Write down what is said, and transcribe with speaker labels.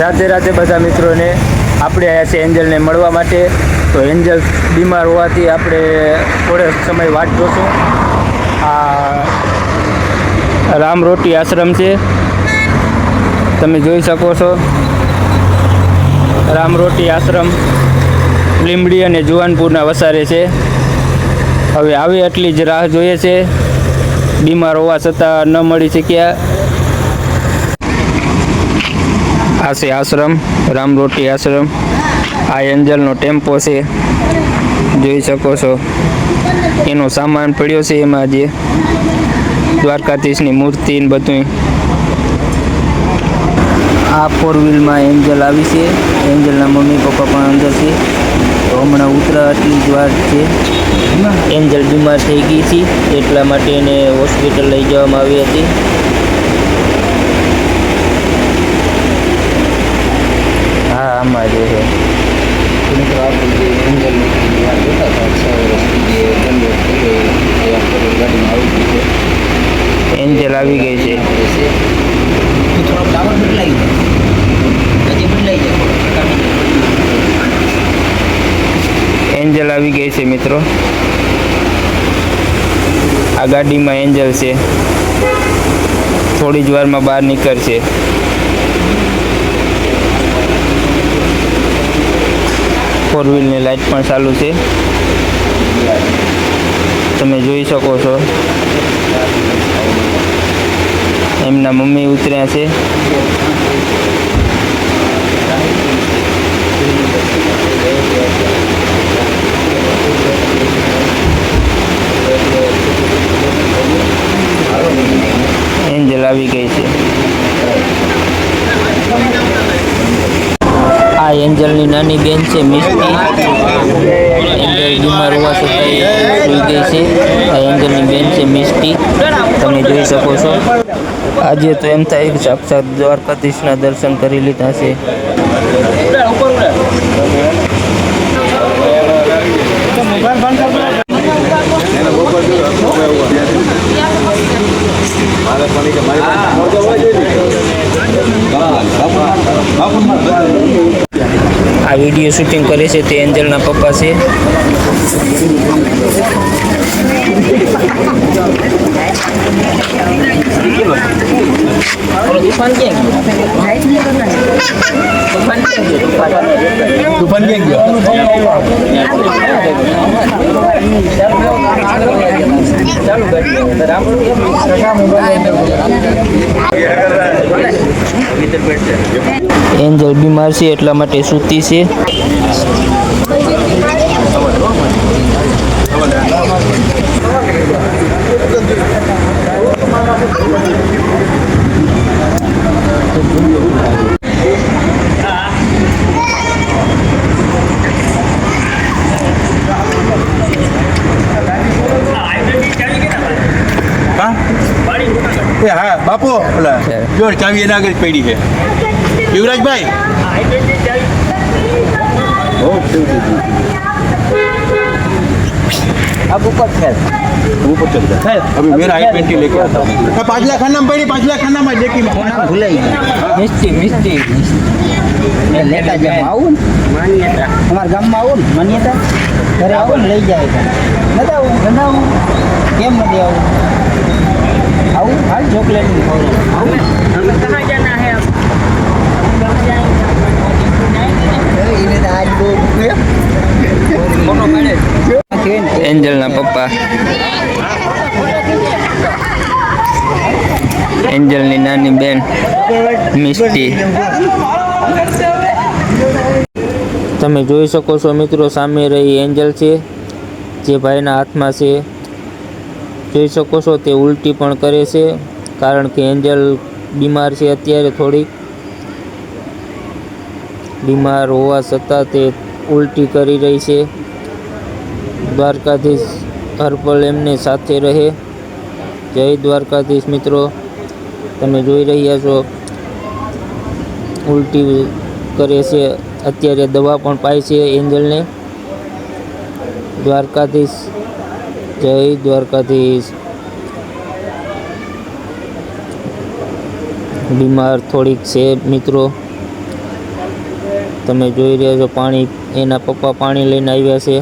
Speaker 1: રાતે રાતે બધા મિત્રોને આપણે આવ્યા છે એન્જલને મળવા માટે. તો એન્જલ બીમાર હોવાથી આપણે થોડે સમય વાટ જોશું. આ રામ રોટી આશ્રમ છે. તમે જોઈ શકો છો. રામ રોટી આશ્રમ લીંબડી અને જુવાનપુરના વસારે છે. હવે આવી એટલી જ રાહ જોઈએ છે. બીમાર હોવા છતાં ન મળી શક્યા. આ છે આશ્રમ રામ રોટી આશ્રમ, આ એન્જલનો ટેમ્પો છે. જોઈ શકો છો. એનો સામાન પડ્યો છે એમાં જે દ્વારકાધીશની મૂર્તિ ને બધું આ ફોર વ્હીલમાં એન્જલ આવી છે. એન્જલના મમ્મી પપ્પા પણ અંદર છે. તો હમણાં ઉતરા દ્વાર વાર છે. એન્જલ બીમાર થઈ ગઈ હતી. એટલા માટે એને હોસ્પિટલ લઈ જવામાં આવી હતી. હા આમાં જે છે
Speaker 2: મિત્રો આપણે જે એન્જલની વાત જોતા હતા છ વર્ષથી જે કન્વર્ટ થઈ ગઈ એ આપણે ગાડીમાં આવી ગઈ છે.
Speaker 1: એન્જલ આવી ગઈ છે
Speaker 2: થોડો ટાવર બદલાઈ જાય હજી બદલાઈ જાય
Speaker 1: એન્જલ આવી ગઈ છે મિત્રો. આ ગાડીમાં એન્જલ છે. થોડી જ વારમાં બહાર નીકળશે. ફોર વ્હીલની લાઇટ પણ ચાલુ છે. તમે જોઈ શકો છો. એમના મમ્મી ઉતર્યા છે. એન્જલ આવી ગઈ છે. આ એન્જલની નાની બેન છે, મિસ્ટી. એન્જલ બીમાર હોવા છતાં સુઈ ગઈ છે. આ એન્જલની બેન છે, મિસ્ટી. તમે જોઈ શકો છો. આજે તો એમ થાય સાક્ષાત દ્વારકાધીશના દર્શન કરી લીધા છે. વીડિયો શૂટિંગ કરે છે તે એન્જલના પપ્પા છે.
Speaker 2: ક્યાં ક્યાં દુકાન ક્યાં
Speaker 1: એન્જલ બીમાર છે એટલા માટે સૂતી છે.
Speaker 3: એ હા બાપુ ઓલા જો ચાવી એના આગળ જ પડી છે યુવરાજભાઈ
Speaker 2: अब ऊपर फैल
Speaker 3: ऊपर चल जा अभी मेरा आई ट्वेंटी लेके आता हूँ पाँचला खाना में पड़ी पाँचला खाना में लेकिन
Speaker 2: ભૂલાઈ ગયું મિસ્ટી મિસ્ટી એ લેતા જાવ આવું ને માન્યતા અમારા ગામમાં આવું ને માન્યતા ઘરે આવો ને લઈ જાય છે નથી આવું નથી આવું કેમ નથી આવું खाऊँ भाई चॉकलेट नहीं खाऊँ हम कहाँ जाना है अब
Speaker 1: એન્જલના પપ્પા. એન્જલની નાની બેન, મિસ્ટી. તમે જોઈ શકો છો મિત્રો, સામે રહી એન્જલ છે, જે ભાઈના હાથમાં છે. જોઈ શકો છો તે ઉલટી પણ કરે છે, કારણ કે એન્જલ બીમાર છે અત્યારે થોડીક. બીમાર હોવા છતાં તે ઉલટી કરી રહી છે. દ્વારકાધીશ હરપલ એમને સાથે રહે. જય દ્વારકાધીશ મિત્રો. તમે જોઈ રહ્યા છો, ઉલટી કરે છે. અત્યારે દવા પણ પાય છે એન્જલને. દ્વારકાધીશ જય દ્વારકાધીશ બીમાર થોડીક છે મિત્રો. તમે જોઈ રહ્યા છો પાણી, એના પપ્પા પાણી લઈને આવ્યા છે.